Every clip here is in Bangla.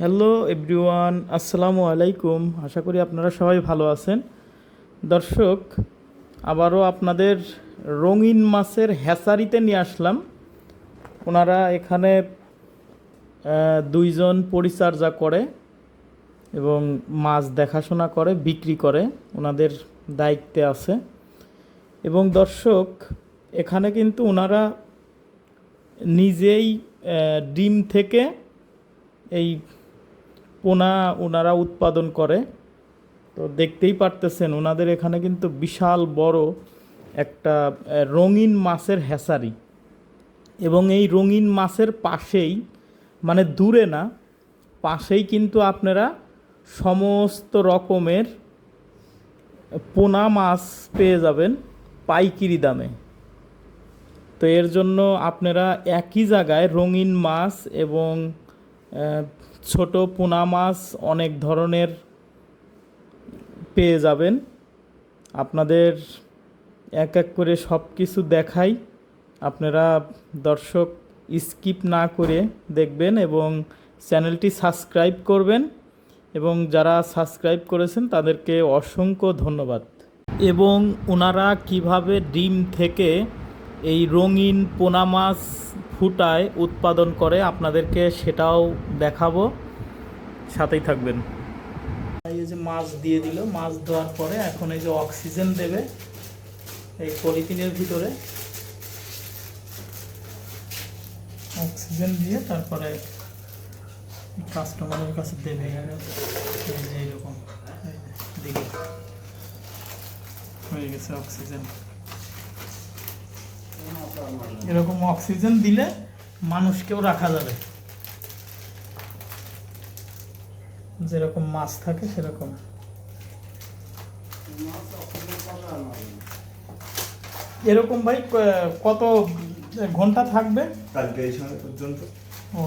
হ্যালো এভরিওয়ান আসসালামু আলাইকুম আশা করি আপনারা সবাই ভালো আছেন। দর্শক, আবারও আপনাদের রঙিন মাছের হ্যাচারিতে নিয়ে আসলাম। ওনারা এখানে দুইজন পরিচর্যা করে এবং মাছ দেখাশোনা করে, বিক্রি করে। ওনাদের দায়িত্বে আছে। এবং দর্শক, এখানে কিন্তু ওনারা নিজেই ডিম থেকে এই পোনা ওনারা উৎপাদন করে। তো দেখতেই পারতেছেন ওনাদের এখানে কিন্তু বিশাল বড় একটা রঙিন মাছের হ্যাচারি এবং এই রঙিন মাছের পাশেই মানে দূরে না, পাশেই কিন্তু আপনারা সমস্ত রকমের পোনা মাছ পেয়ে যাবেন পাইকিরি দামে। তো এর জন্য আপনারা একই জায়গায় রঙিন মাছ এবং ছোট পোনা মাছ অনেক ধরনের পেয়ে যাবেন। আপনাদের এক এক করে সব কিছু দেখাই। আপনারা দর্শক স্কিপ না করে দেখবেন এবং চ্যানেলটি সাবস্ক্রাইব করবেন এবং যারা সাবস্ক্রাইব করেছেন তাদেরকে অসংখ্য ধন্যবাদ। এবং ওনারা কীভাবে ডিম থেকে এই রঙিন পোনা মাছ ফুটায় উৎপাদন করে, আপনাদেরকে সেটাও দেখাবো। সাথেই থাকবেন। এই যে মাছ দিয়ে দিল, মাছ দেওয়ার পরে এখন এই যে অক্সিজেন দেবে এই পলিথিনের ভিতরে। অক্সিজেন দিয়ে তারপরে কাস্টমারের কাছে দেবে। এইরকম এই দিকে হয়ে গেছে অক্সিজেন। এরকম অক্সিজেন দিলে মানুষকেও রাখা যাবে। যেরকম মাছ থাকে সেরকম। এরকম ভাই কত ঘণ্টা থাকবে? কালকে এই সময় পর্যন্ত। ও,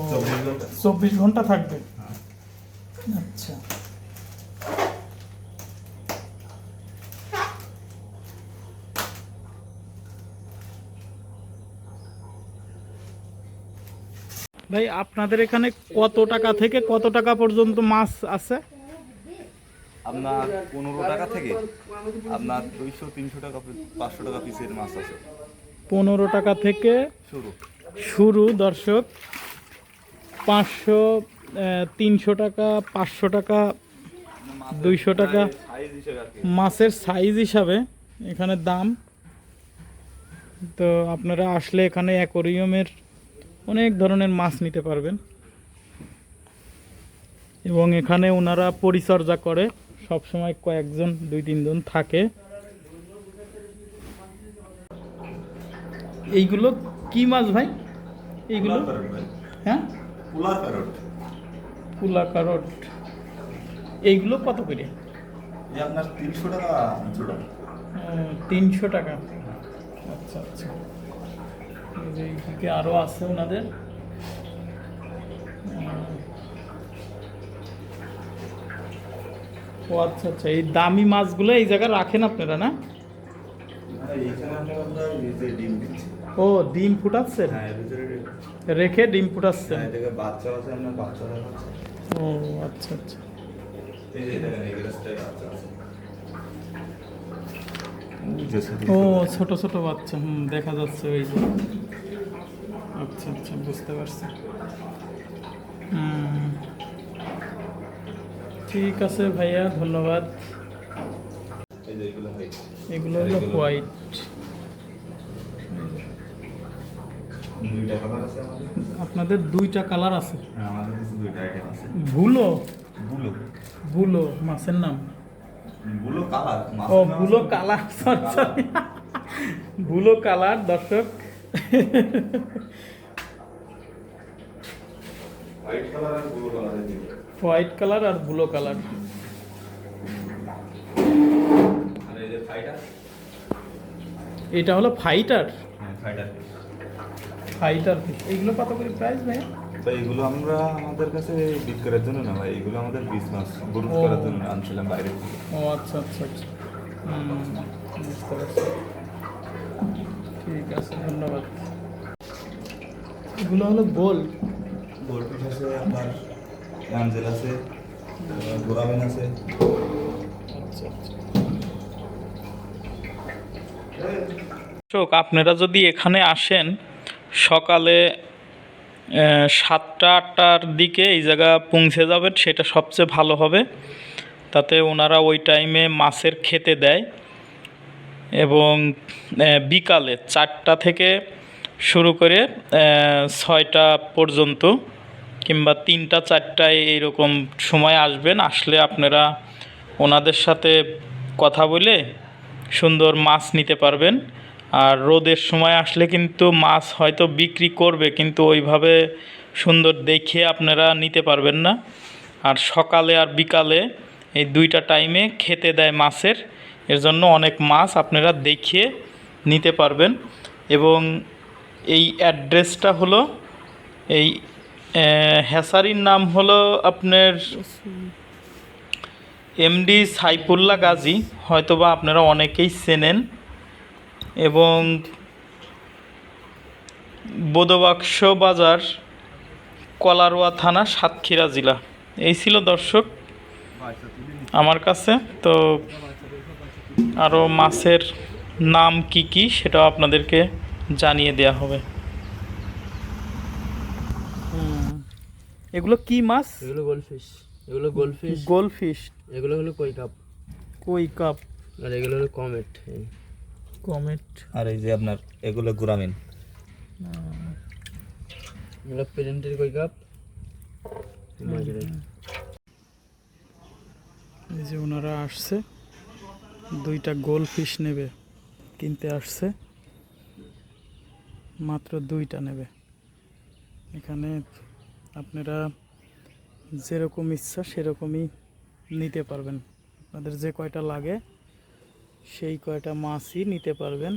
চব্বিশ ঘণ্টা থাকবে। হ্যাঁ। আচ্ছা। ভাই আপনাদের এখানে কত টাকা থেকে কত টাকা পর্যন্ত মাছ আছে? আপনার পনেরো টাকা থেকে আপনার দুইশো তিনশো টাকা পাঁচশো টাকা পিসের মাছ আছে। পনেরো টাকা থেকে শুরু। শুরু দর্শক। পাঁচশো তিনশো টাকা পাঁচশো টাকা দুইশো টাকা মাছের সাইজ হিসাবে এখানে দাম। তো আপনারা আসলে এখানে অ্যাকোরিয়ামের অনেক ধরনের মাছ নিতে পারবেন। এবং এখানে ওনারা পরিচর্যা করে সব সময় কয়েকজন দুই তিনজন থাকে। এইগুলো কি মাছ ভাই? এইগুলো? হ্যাঁ? পুলা পুলা কারট এইগুলো কত করে? আপনার তিনশো টাকা তিনশো টাকা। আচ্ছা আচ্ছা। যে এইদিকে আরও আছে ওনাদের। ও আচ্ছা আচ্ছা এই দামি মাছগুলো এই জায়গায় রাখেন আপনারা না? এইখানে আমরা আমরা এই যে ডিম দিচ্ছি ও ডিম ফুটাচ্ছেন? হ্যাঁ রেখে ডিম ফুটাচ্ছেন? হ্যাঁ, ও আচ্ছা আচ্ছা এই যে দেখেন এই গ্লাসটায় বাচ্চা আছে এই যে ছোট ও ছোট ছোট বাচ্চা হুম দেখা যাচ্ছে ওই যে। আচ্ছা আচ্ছা বুঝতে পারছি। ঠিক আছে ভাইয়া ধন্যবাদ। এগুলো হলো হোয়াইট আপনাদের দুইটা কালার আছে? হ্যাঁ আছে। ভুলো? বুলো বুলো মাছের নাম। বুলো কালার ও blue colour sorry sorry. Blue colour দর্শক। হোয়াইট কালার আর ব্লু কালার হোয়াইট কালার আর বুলো কালার। আর এই যে ফাইটার এটা হলো ফাইটার হ্যাঁ ফাইটার ফাইটার এইগুলো কত করে প্রাইস ভাই তো এগুলো আমরা আমাদের কাছে বিক্রয়ের জন্য না ভাই এগুলো আমাদের বিশ মাস গ্রুপ করার জন্য আনছিলাম বাইরে থেকে। ও আচ্ছা আচ্ছা আচ্ছা। বুঝতে পারছি। ঠিক আছে ধন্যবাদ। এগুলো হলো গোল্ড পিস আছে আপনার অ্যাঞ্জেল আছে গোরামিন আছে। আচ্ছা আচ্ছা। আপনারা যদি এখানে আসেন সকালে সাতটা, আটটার দিকে এই জায়গা পৌঁছে যাবেন, সেটা সবচেয়ে ভালো হবে। তাতে ওনারা ওই টাইমে মাছের খেতে দেয়। এবং বিকালে চারটা থেকে শুরু করে ছয়টা পর্যন্ত কিংবা তিনটা, চারটায় এইরকম সময় আসবেন। আসলে আপনারা ওনাদের সাথে কথা বলে সুন্দর মাছ নিতে পারবেন। আর রোদের সময় আসলে কিন্তু মাছ হয়তো বিক্রি করবে, কিন্তু ওইভাবে সুন্দর দেখে আপনারা নিতে পারবেন না। আর সকালে আর বিকালে এই দুইটা টাইমে খেতে দেয় মাছের, এর জন্য অনেক মাছ আপনারা দেখে নিতে পারবেন। এবং এই অ্যাড্রেসটা হলো এই হ্যাসারির নাম হলো আপনার এমডি সাইফুল্লাহ গাজী, হয়তোবা আপনারা অনেকেই চেনেন। এবং বোধবাক্স বাজার কলারোয়া থানা সাতক্ষীরা জেলা। এই ছিল দর্শক আমার কাছে। তো আরও মাছের নাম কি কি সেটাও আপনাদেরকে জানিয়ে দেওয়া হবে। এগুলো কি মাছ? এগুলো গোলফিশ। এগুলো গোলফিশ। গোলফিশ। এগুলো হলো কই কাপ। কই কাপ? আর এগুলো হলো কমেট। কমেট আর এই যে আপনার এগুলো গুরামিন এগুলো প্রেজেন্টের কই কাপ? এই যে ওনারা আসছে দুইটা গোল ফিশ নেবে কিনতে আসছে মাত্র দুইটা নেবে। এখানে আপনারা যেরকম ইচ্ছা সেরকমই নিতে পারবেন। আপনাদের যে কয়টা লাগে সেই কয়টা মাছই নিতে পারবেন।